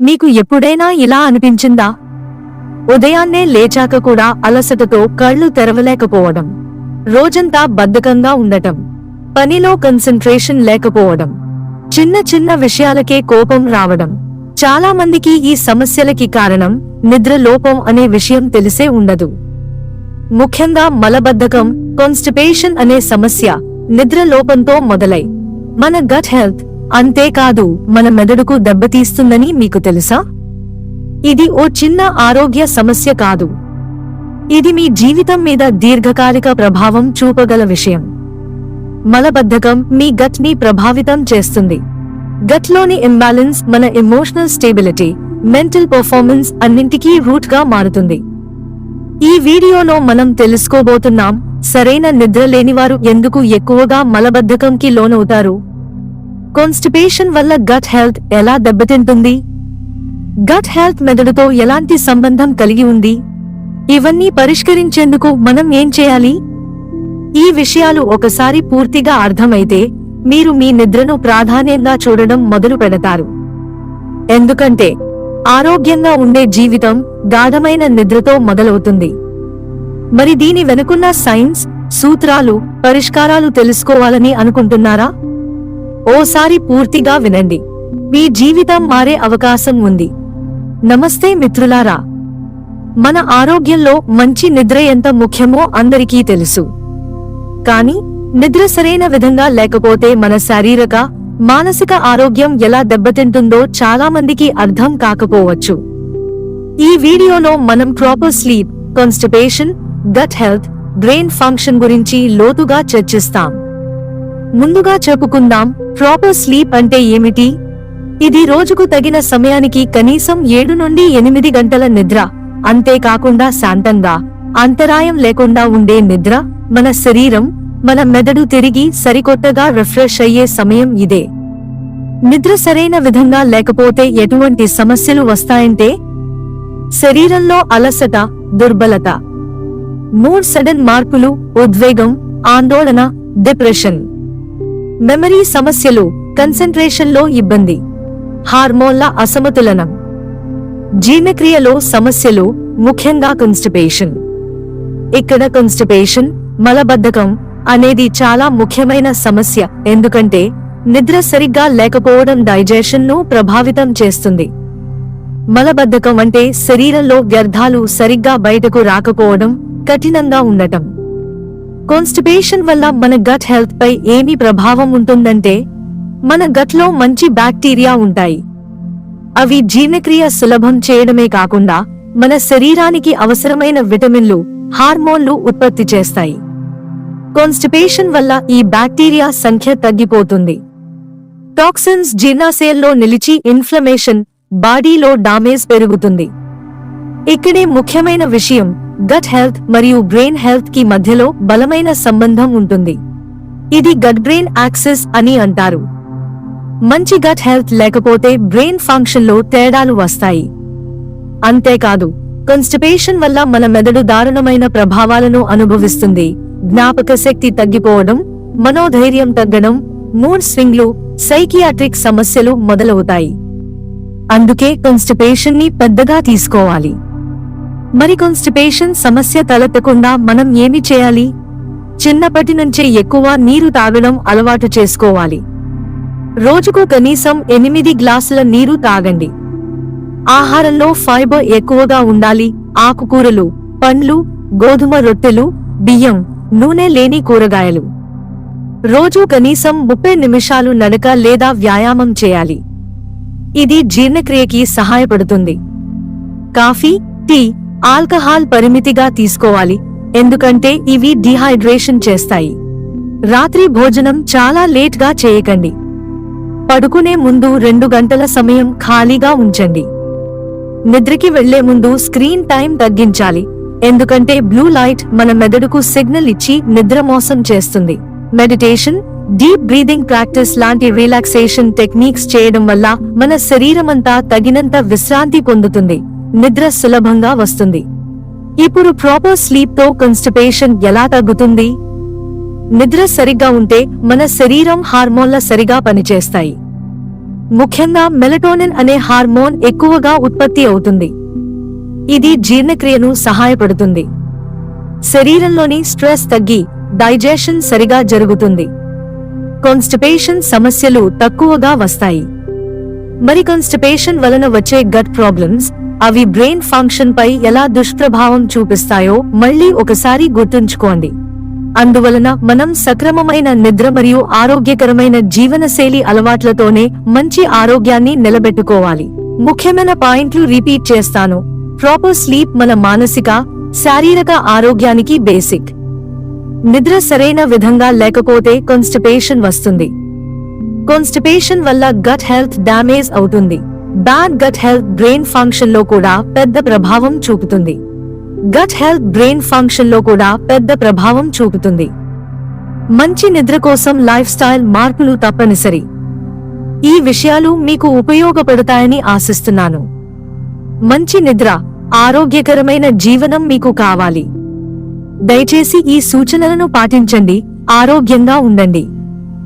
మీకు ఎప్పుడైనా ఇలా అనిపించిందా? ఉదయాన్నే లేచాక కూడా అలసటతో కళ్ళు తెరవలేకపోవడం రోజంతా బద్ధకంగా ఉండటం పనిలో కన్సంట్రేషన్ లేకపోవడం చిన్న చిన్న విషయాలకే కోపం రావడం చాలా మందికి ఈ సమస్యలకి కారణం నిద్ర లోపం అనే విషయం తెలిసే ఉండదు. ముఖ్యంగా మలబద్ధకం కాన్స్టిపేషన్ అనే సమస్య నిద్ర లోపంతో మొదలై మన గట్ హెల్త్ అంతేకాదు మన మెదడుకు దెబ్బతీస్తుందని మీకు తెలుసా? ఇది ఓ చిన్న ఆరోగ్య సమస్య కాదు. ఇది మీ జీవితం మీద దీర్ఘకాలిక ప్రభావం చూపగల విషయం. మలబద్ధకం మీ గట్ని ప్రభావితం చేస్తుంది. గట్లోని ఇంబ్యాలెన్స్ మన ఎమోషనల్ స్టేబిలిటీ మెంటల్ పర్ఫార్మెన్స్ అన్నింటికీ రూట్గా మారుతుంది. ఈ వీడియోలో మనం తెలుసుకోబోతున్నాం సరైన నిద్ర లేనివారు ఎందుకు ఎక్కువగా మలబద్ధకంకి లోనవుతారు? కాన్స్టిపేషన్ వల్ల గట్ హెల్త్ ఎలా దెబ్బతింటుంది? గట్ హెల్త్ మెదడుతో ఎలాంటి సంబంధం కలిగి ఉంది? ఇవన్నీ పరిష్కరించేందుకు మనం ఏం చేయాలి? ఈ విషయాలు ఒకసారి పూర్తిగా అర్థమైతే మీరు మీ నిద్రను ప్రాధాన్యంగా చూడడం మొదలు పెడతారు. ఎందుకంటే ఆరోగ్యంగా ఉండే జీవితం గాఢమైన నిద్రతో మొదలవుతుంది. మరి దీని వెనుకున్న సైన్స్ సూత్రాలు పరిష్కారాలు తెలుసుకోవాలని అనుకుంటున్నారా? ఓసారి పూర్తిగా వినండి. మీ జీవితం మారే అవకాశం ఉంది. నమస్తే మిత్రులారా. మన ఆరోగ్యంలో మంచి నిద్ర ఎంత ముఖ్యమో అందరికీ తెలుసు. కానీ నిద్ర సరైన విధంగా లేకపోతే మన శారీరక మానసిక ఆరోగ్యం ఎలా దెబ్బతింటుందో చాలా మందికి అర్థం కాకపోవచ్చు. ఈ వీడియోలో మనం proper sleep constipation gut health brain function గురించి లోతుగా చర్చిస్తాం. ముందుగా చెప్పుకుందాం ప్రాపర్ స్లీప్ అంటే ఏమిటి? ఇది రోజుకు తగిన సమయానికి కనీసం ఏడు నుండి ఎనిమిది గంటల నిద్ర. అంతేకాకుండా శాంతంగా అంతరాయం లేకుండా ఉండే నిద్ర మన శరీరం మన మెదడు తిరిగి సరికొత్తగా రిఫ్రెష్ అయ్యే సమయం ఇదే. నిద్ర సరైన విధంగా లేకపోతే ఎటువంటి సమస్యలు వస్తాయంటే? శరీరంలో అలసట దుర్బలత. మూడ్ సడన్ మార్పులు ఉద్వేగం ఆందోళన డిప్రెషన్ మెమరీ సమస్యలు కన్సంట్రేషన్లో ఇబ్బంది. హార్మోన్ల అసమతులనం. జీర్ణక్రియలో సమస్యలు ముఖ్యంగా కన్స్టిపేషన్ ఇక్కడ కన్స్టిపేషన్ మలబద్ధకం అనేది చాలా ముఖ్యమైన సమస్య. ఎందుకంటే నిద్ర సరిగ్గా లేకపోవడం డైజెషన్ను ప్రభావితం చేస్తుంది. మలబద్ధకం అంటే శరీరంలో వ్యర్థాలు సరిగ్గా బయటకు రాకపోవడం కఠినంగా ఉండటం. కాన్స్టిపేషన్ వల్ల మన గట్ హెల్త్ పై ఏమి ప్రభావం ఉంటుందంటే మన గట్లో మంచి బ్యాక్టీరియా ఉంటాయి. అవి జీర్ణక్రియ సులభం చేయడమే కాకుండా మన శరీరానికి అవసరమైన విటమిన్లు హార్మోన్లు ఉత్పత్తి చేస్తాయి. కాన్స్టిపేషన్ వల్ల ఈ బ్యాక్టీరియా సంఖ్య తగ్గిపోతుంది. టాక్సిన్స్ జీర్ణాశయంలో నిలిచి ఇన్ఫ్లమేషన్ బాడీలో డామేజ్ పెరుగుతుంది. ఇక్కడే ముఖ్యమైన విషయం గట్ హెల్త్ మరియు బ్రెయిన్ హెల్త్కి మధ్యలో బలమైన సంబంధం ఉంటుంది. ఇది గట్ బ్రెయిన్ యాక్సెస్ అని అంటారు. మంచి గట్ హెల్త్ లేకపోతే బ్రెయిన్ ఫంక్షన్లో తేడాలు వస్తాయి. అంతేకాదు కన్స్టిపేషన్ వల్ల మన మెదడు దారుణమైన ప్రభావాలను అనుభవిస్తుంది. జ్ఞాపక శక్తి తగ్గిపోవడం మనోధైర్యం తగ్గడం మూడ్ స్వింగ్లు సైకియాట్రిక్ సమస్యలు మొదలవుతాయి. అందుకే కన్స్టిపేషన్ని పెద్దగా తీసుకోవాలి. మరి కాన్స్టిపేషన్ సమస్య తలెత్తకుండా మనం ఏమి చేయాలి? చిన్నప్పటి నుంచే ఎక్కువ నీరు తాగడం అలవాటు చేసుకోవాలి. రోజుకు కనీసం ఎనిమిది గ్లాసుల నీరు తాగండి. ఆహారంలో ఫైబర్ ఎక్కువగా ఉండాలి. ఆకుకూరలు పండ్లు గోధుమ రొట్టెలు బియ్యం నూనె లేని కూరగాయలు. రోజు కనీసం ముప్పై నిమిషాలు నడక లేదా వ్యాయామం చేయాలి. ఇది జీర్ణక్రియకి సహాయపడుతుంది. కాఫీ టీ ఆల్కహాల్ పరిమితిగా తీసుకోవాలి ఎందుకంటే ఇవి డిహైడ్రేషన్ చేస్తాయి. రాత్రి భోజనం చాలా లేట్గా చేయకండి. పడుకునే ముందు రెండు గంటల సమయం ఖాళీగా ఉంచండి. నిద్రకి వెళ్ళే ముందు స్క్రీన్ టైం తగ్గించాలి ఎందుకంటే బ్లూ లైట్ మన మెదడుకు సిగ్నల్ ఇచ్చి నిద్ర మోసం చేస్తుంది. మెడిటేషన్ డీప్ బ్రీదింగ్ ప్రాక్టీస్ లాంటి రిలాక్సేషన్ టెక్నిక్స్ చేయడం వల్ల మన శరీరమంతా తగినంత విశ్రాంతి పొందుతుంది. నిద్ర సులభంగా వస్తుంది. ఇప్పుడు ప్రాపర్ స్లీప్తో కాన్స్టిపేషన్ ఎలా తగ్గుతుంది? నిద్ర సరిగ్గా ఉంటే మన శరీరం హార్మోన్ల సరిగా పనిచేస్తాయి. ముఖ్యంగా మెలటోనిన్ అనే హార్మోన్ ఎక్కువగా ఉత్పత్తి అవుతుంది. ఇది జీర్ణక్రియను సహాయపడుతుంది. శరీరంలోని స్ట్రెస్ తగ్గి డైజెషన్ సరిగా జరుగుతుంది. కాన్స్టిపేషన్ సమస్యలు తక్కువగా వస్తాయి. మరి కాన్స్టిపేషన్ వలన వచ్చే గట్ ప్రాబ్లమ్స్ అవి బ్రెయిన్ ఫంక్షన్ పై ఎలా దుష్ప్రభావం చూపిస్తాయో మళ్ళీ ఒకసారి గుర్తుంచుకోండి. అందువలన మనం సక్రమమైన నిద్ర మరియు ఆరోగ్యకరమైన జీవనశైలి అలవాట్లతోనే మంచి ఆరోగ్యాన్ని నిలబెట్టుకోవాలి. ముఖ్యమైన పాయింట్లు రిపీట్ చేస్తాను. ప్రాపర్ స్లీప్ మన మానసిక శారీరక ఆరోగ్యానికి బేసిక్. నిద్ర సరైన విధంగా లేకపోతే కాన్స్టిపేషన్ వస్తుంది. కాన్స్టిపేషన్ వల్ల గట్ హెల్త్ డ్యామేజ్ అవుతుంది. బ్యాడ్ గట్ హెల్త్ బ్రెయిన్ ఫంక్షన్లో కూడా పెద్ద ప్రభావం చూపుతుంది. గట్ హెల్త్ బ్రెయిన్ ఫంక్షన్లో కూడా పెద్ద ప్రభావం చూపుతుంది. మంచి నిద్ర కోసం లైఫ్ స్టైల్ మార్పులు తప్పనిసరి. ఈ విషయాలు మీకు ఉపయోగపడతాయని ఆశిస్తున్నాను. మంచి నిద్ర ఆరోగ్యకరమైన జీవనం మీకు కావాలి. దయచేసి ఈ సూచనలను పాటించండి ఆరోగ్యంగా ఉండండి.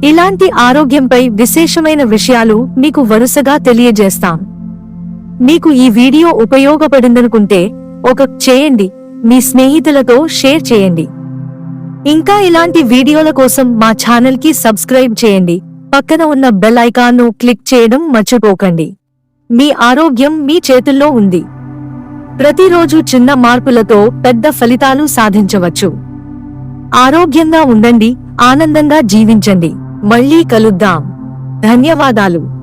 ఇలాంటి ఆరోగ్యంపై విశేషమైన విషయాలు మీకు వరుసగా తెలియజేస్తాం. మీకు ఈ వీడియో ఉపయోగపడిందనుకుంటే ఒక చేయండి మీ స్నేహితులతో షేర్ చేయండి. ఇంకా ఇలాంటి వీడియోల కోసం మా ఛానల్కి సబ్స్క్రైబ్ చేయండి పక్కన ఉన్న బెల్ ఐకాన్ను క్లిక్ చేయడం మర్చిపోకండి. మీ ఆరోగ్యం మీ చేతుల్లో ఉంది. ప్రతిరోజు చిన్న మార్పులతో పెద్ద ఫలితాలు సాధించవచ్చు. ఆరోగ్యంగా ఉండండి ఆనందంగా జీవించండి. మళ్ళీ కలుద్దాం. ధన్యవాదాలు.